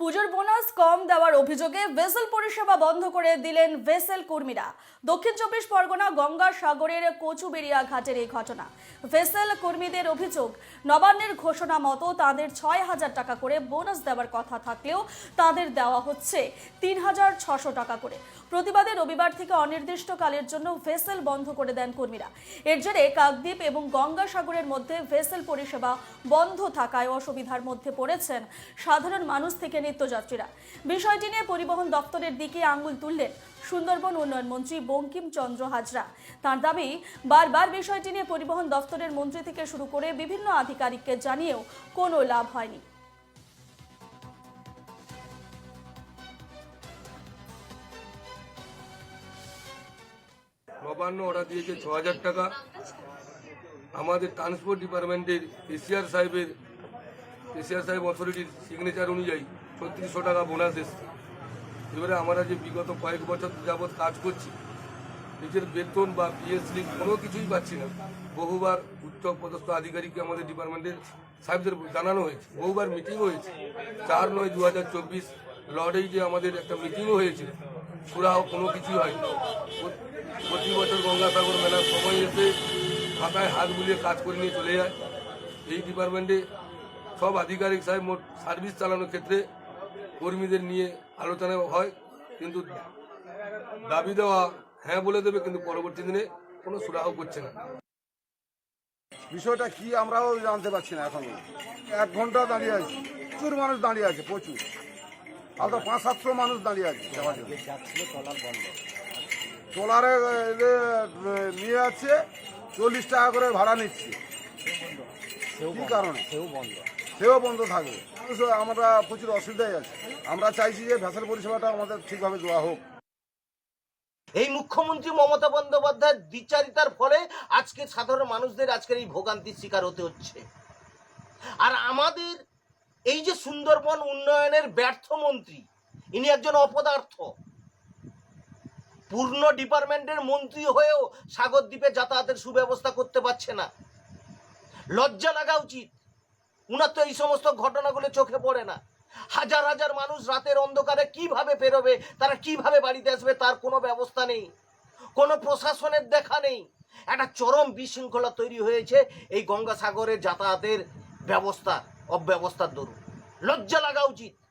পুজোর বোনাস কম দেওয়ার অভিযোগে ভেসেল পরিষেবা বন্ধ করে দিলেন ভেসেল কর্মীরা। দক্ষিণ চব্বিশ পরগনা গঙ্গা সাগরের কচুবেড়িয়া ঘাটের এই ঘটনা। ভেসেল কর্মীদের অভিযোগ, নবান্নের ঘোষণা মতো তাদের ছয় হাজার টাকা করে বোনাস দেওয়ার কথা থাকলেও তাদের দেওয়া হচ্ছে তিন হাজার ছশো টাকা করে। প্রতিবাদে রবিবার থেকে অনির্দিষ্টকালের জন্য ভেসেল বন্ধ করে দেন কর্মীরা। এর জেরে কাকদ্বীপ এবং গঙ্গাসাগরের মধ্যে ভেসেল পরিষেবা বন্ধ থাকায় অসুবিধার মধ্যে পড়েছেন সাধারণ মানুষ থেকে নিত্যযাত্রীরা। বিষয়টি নিয়ে পরিবহন দপ্তরের দিকে আঙুল তুললেন সুন্দরবন উন্নয়ন মন্ত্রী বঙ্কিম চন্দ্র হাজরা। তার দাবি, বারবার বিষয়টি নিয়ে পরিবহন দপ্তরের মন্ত্রী থেকে শুরু করে বিভিন্ন আধিকারিককে জানিয়েও কোনো লাভ হয়নি। নবান্ন অর্ডার দিয়েছে, ছ হাজার টাকা। আমাদের ট্রান্সপোর্ট ডিপার্টমেন্টের এসিআর সাহেবের, এসিআর সাহেব অথরিটির সিগনেচার অনুযায়ী ছত্রিশশো টাকা বোনাস এসছে। এবারে আমরা যে বিগত কয়েক বছর যাবৎ কাজ করছি, নিজের বেতন বা পিএস স্লিপ কোনো কিছুই পাচ্ছি না। বহুবার উচ্চ পদস্থ আধিকারিককে আমাদের ডিপার্টমেন্টের সাহেবদের জানানো হয়েছে, বহুবার মিটিংও হয়েছে। চার নয় দু হাজার চব্বিশ লর্ডেই যে আমাদের একটা মিটিংও হয়েছে সুরাও কোনো কিছুই হয়নি। প্রতি বছর গঙ্গাসাগর মেলার সময় এসে খাতায় হাত বুলিয়ে কাজ করে নিয়ে চলে যায়। এই ডিপার্টমেন্টে সব আধিকারিক সাহেব মোট সার্ভিস চালানোর ক্ষেত্রে কর্মীদের নিয়ে আলোচনা হয়। কিন্তু দাবি দেওয়া হ্যাঁ বলে দেবে, কিন্তু পরবর্তী দিনে কোনো সুরাহ করছে না। বিষয়টা কি আমরাও জানতে পারছি না এখন। এক ঘণ্টা দাঁড়িয়ে আছে। প্রচুর মানুষ দাঁড়িয়ে আছে, প্রচুর। তো পাঁচ সাতশো মানুষ দাঁড়িয়ে আছে এ, নিয়ে আছে চল্লিশ টাকা করে ভাড়া নিচ্ছে। কি কারণে? সেও বন্ধ। সেও বন্ধ থাকবে। আমরা প্রচুর অসুবিধায় আছে। আমরা চাইছি যে ভ্যাসেল পরিষেবাটা আমাদের ঠিকভাবে দেওয়া হোক। এই মুখ্যমন্ত্রী মমতা বন্দ্যোপাধ্যায়ের দ্বিচারিতার ফলে আজকে সাধারণ মানুষদের আজকের এই ভোগান্তির শিকার হতে হচ্ছে। আর আমাদের এই যে সুন্দরবন উন্নয়নের ব্যর্থ মন্ত্রী ইনি একজন অপদার্থ। পূর্ণ ডিপার্টমেন্টের মন্ত্রী হয়েও সাগর দ্বীপে যাতায়াতের সুব্যবস্থা করতে পারছে না। লজ্জা লাগা উচিত। উনার তো এই সমস্ত ঘটনাগুলো চোখে পড়ে না। হাজার হাজার মানুষ রাতের অন্ধকারে কীভাবে পেরোবে, তারা কীভাবে বাড়িতে আসবে, তার কোনো ব্যবস্থা নেই। কোনো প্রশাসনের দেখা নেই। একটা চরম বিশৃঙ্খলা তৈরি হয়েছে এই গঙ্গাসাগরের যাতায়াতের ব্যবস্থা, অব্যবস্থার দরুন। লজ্জা লাগা উচিত।